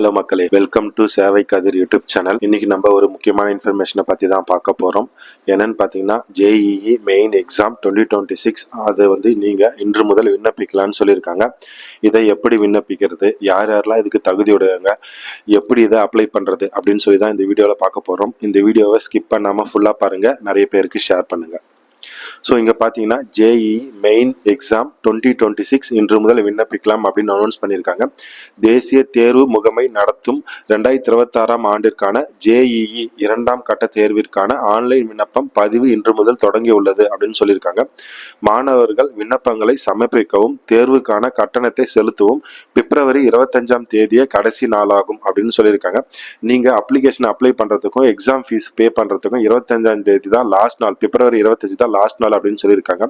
Hello மக்களே welcome to சேவை கதிர் YouTube channel. இன்னைக்கு நம்ம ஒரு முக்கியமான இன்ஃபர்மேஷனை பற்றி தான் பார்க்க போகிறோம் என்னன்னு பார்த்தீங்கன்னா JEE main exam twenty twenty six அதை வந்து நீங்கள் இன்று முதல் விண்ணப்பிக்கலாம்னு சொல்லியிருக்காங்க. இதை எப்படி விண்ணப்பிக்கிறது? யார் யாரெல்லாம் இதுக்கு தகுதியுடையவங்க எப்படி இதை அப்ளை பண்ணுறது அப்படின்னு சொல்லி தான் இந்த வீடியோவில் பார்க்க போகிறோம் இந்த வீடியோவை ஸ்கிப் பண்ணாமல் ஃபுல்லாக பாருங்கள் நிறைய பேருக்கு ஷேர் பண்ணுங்கள் ஸோ இங்கே பார்த்தீங்கன்னா JEE main exam twenty twenty six இன்று முதல் விண்ணப்பிக்கலாம் அப்படின்னு அனௌன்ஸ் பண்ணியிருக்காங்க. தேசிய தேர்வு முகமை நடத்தும் ரெண்டாயிரத்தி இருபத்தாறாம் ஆண்டிற்கான ஜேஇஇ இரண்டாம் கட்ட தேர்விற்கான ஆன்லைன் விண்ணப்பம் பதிவு இன்று முதல் தொடங்கி உள்ளது அப்படின்னு சொல்லியிருக்காங்க. மாணவர்கள் விண்ணப்பங்களை சமர்ப்பிக்கவும் தேர்வுக்கான கட்டணத்தை செலுத்தவும் பிப்ரவரி இருபத்தஞ்சாம் தேதியே கடைசி நாளாகும் அப்படின்னு சொல்லியிருக்காங்க. நீங்கள் அப்ளிகேஷன் அப்ளை பண்ணுறதுக்கும் எக்ஸாம் ஃபீஸ் பே பண்ணுறதுக்கும் இருபத்தஞ்சாம் தேதி தான் லாஸ்ட் நாள் பிப்ரவரி இருபத்தஞ்சு தான் லாஸ்ட் நாள் அப்படின்னு சொல்லியிருக்காங்க.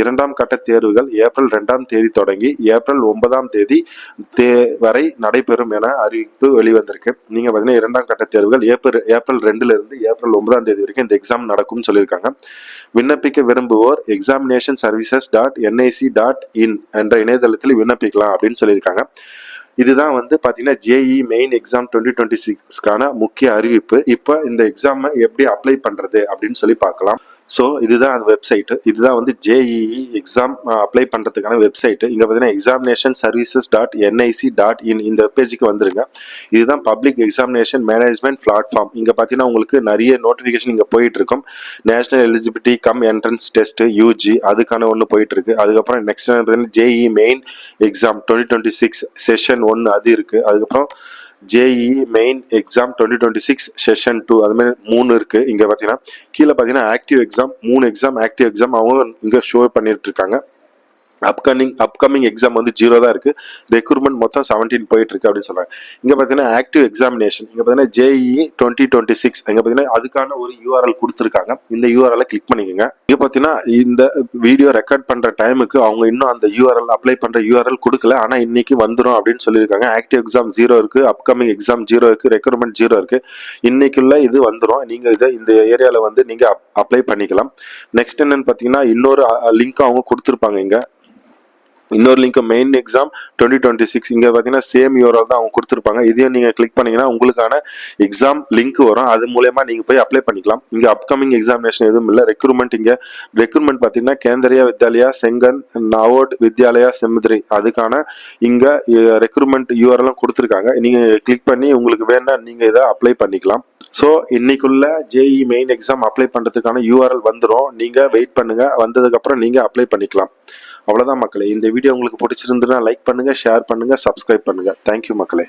இரண்டாம் கட்ட தேர்வுகள் ஏப்ரல் ரெண்டாம் தேதி தொடங்கி ஏப்ரல் ஒன்பதாம் தேதி தே வரை நடைபெறும் என அறிவிப்பு வெளிவந்திருக்கு. நீங்கள் பார்த்தீங்கன்னா இரண்டாம் கட்ட தேர்வுகள் ஏப்ரல் ஏப்ரல் ரெண்டுல இருந்து ஏப்ரல் ஒன்பதாம் தேதி வரைக்கும் இந்த எக்ஸாம் நடக்கும்னு சொல்லியிருக்காங்க. விண்ணப்பிக்க விரும்புவோர் examination services dot NIC dot in என்ற இணையதளத்தில் விண்ணப்பிக்கலாம் அப்படின்னு சொல்லியிருக்காங்க. இதுதான் வந்து பார்த்தீங்கன்னா JEE main exam twenty twenty சிக்ஸ்க்கான முக்கிய அறிவிப்பு. இப்போ இந்த எக்ஸாமை எப்படி அப்ளை பண்ணுறது அப்படின்னு சொல்லி பார்க்கலாம். ஸோ இதுதான் அந்த வெப்சைட்டு இதுதான் வந்து ஜேஇஇ எக்ஸாம் அப்ளை பண்ணுறதுக்கான வெப்சைட்டு இங்கே பார்த்தீங்கன்னா examination services dot NIC dot in இந்த பேஜுக்கு வந்துருங்க. இதுதான் பப்ளிக் எக்ஸாமினேஷன் மேனேஜ்மெண்ட் பிளாட்ஃபார்ம் இங்கே பார்த்தீங்கன்னா உங்களுக்கு நிறைய நோட்டிஃபிகேஷன் இங்கே போயிட்டு இருக்கும் national eligibility cum entrance test UG அதுக்கான ஒன்று போயிட்டுருக்கு. அதுக்கப்புறம் நெக்ஸ்ட் பார்த்தீங்கன்னா JEE main exam twenty twenty six session ஒன்று அது இருக்குது அதுக்கப்புறம் JEE main exam twenty twenty six session two அது மாதிரி மூணு இருக்கு. இங்க பாத்தீங்கன்னா கீழே பாத்தீங்கன்னா ஆக்டிவ் எக்ஸாம் மூணு எக்ஸாம் ஆக்டிவ் எக்ஸாம் அவங்க இங்க ஷோ பண்ணிட்டு இருக்காங்க. அப்கமிங் அப்கமிங் எக்ஸாம் வந்து ஜீரோ தான் இருக்குது ரெக்ரூட்மெண்ட் மொத்தம் செவன்டீன் போயிட்டுருக்கு அப்படின்னு சொல்கிறாங்க இங்கே பார்த்தீங்கன்னா ஆக்டிவ் எக்ஸாமினேஷன் இங்கே பார்த்தீங்கன்னா ஜேஇ டுவெண்ட்டி டுவெண்ட்டி சிக்ஸ் இங்கே பார்த்தீங்கன்னா அதுக்கான ஒரு யூஆர்எல் கொடுத்துருக்காங்க. இந்த யூஆர்எல் கிளிக் பண்ணிக்கோங்க. இங்கே பார்த்தீங்கன்னா இந்த வீடியோ ரெக்கார்ட் பண்ணுற டைமுக்கு அவங்க இன்னும் அந்த யூஆர்எல் அப்ளை பண்ணுற யூஆர்எல் கொடுக்கல. ஆனால் இன்னைக்கு வந்துடும் அப்படின்னு சொல்லியிருக்காங்க. ஆக்டிவ் எக்ஸாம் ஜீரோ இருக்குது அப்கமிங் எக்ஸாம் ஜீரோ இருக்குது ரெக்ரூட்மெண்ட் ஜீரோ இருக்குது இன்னைக்குள்ள இது வந்துடும் நீங்கள் இதை இந்த ஏரியாவில் வந்து நீங்கள் அப்ளை பண்ணிக்கலாம். நெக்ஸ்ட் என்னென்னு பார்த்தீங்கன்னா இன்னொரு லிங்க் அவங்க கொடுத்துருப்பாங்க இங்கே. இன்னொரு link main exam twenty twenty six இங்கே பார்த்தீங்கன்னா சேம் யூஆர்எல் தான் அவங்க கொடுத்துருப்பாங்க. இதையும் நீங்கள் கிளிக் பண்ணிங்கன்னா உங்களுக்கான எக்ஸாம் லிங்க் வரும். அது மூலயமா நீங்கள் போய் அப்ளை பண்ணிக்கலாம். இங்கே அப்கமிங் எக்ஸாமினேஷன் எதுவும் இல்லை. ரெக்ரூட்மெண்ட் இங்கே ரெக்ரூட்மெண்ட் பார்த்தீங்கன்னா கேந்திரியா வித்யாலயா செங்கன் நவோட் வித்யாலயா செமித்ரி அதுக்கான இங்கே ரெக்ரூட்மெண்ட் யூஆர்எல்லாம் கொடுத்துருக்காங்க. நீங்கள் கிளிக் பண்ணி உங்களுக்கு வேணா நீங்கள் இதை அப்ளை பண்ணிக்கலாம். ஸோ இன்னைக்குள்ள ஜேஇ மெயின் எக்ஸாம் அப்ளை பண்ணுறதுக்கான யூஆர்எல் வந்துடும் நீங்கள் வெயிட் பண்ணுங்கள் வந்ததுக்கப்புறம் நீங்கள் அப்ளை பண்ணிக்கலாம். அவ்வளோதான் மக்களே. இந்த வீடியோ உங்களுக்கு பிடிச்சிருந்துன்னா லைக் பண்ணுங்கள் ஷேர் பண்ணுங்கள் சப்ஸ்கிரைப் பண்ணுங்க. தேங்க்யூ மக்களே.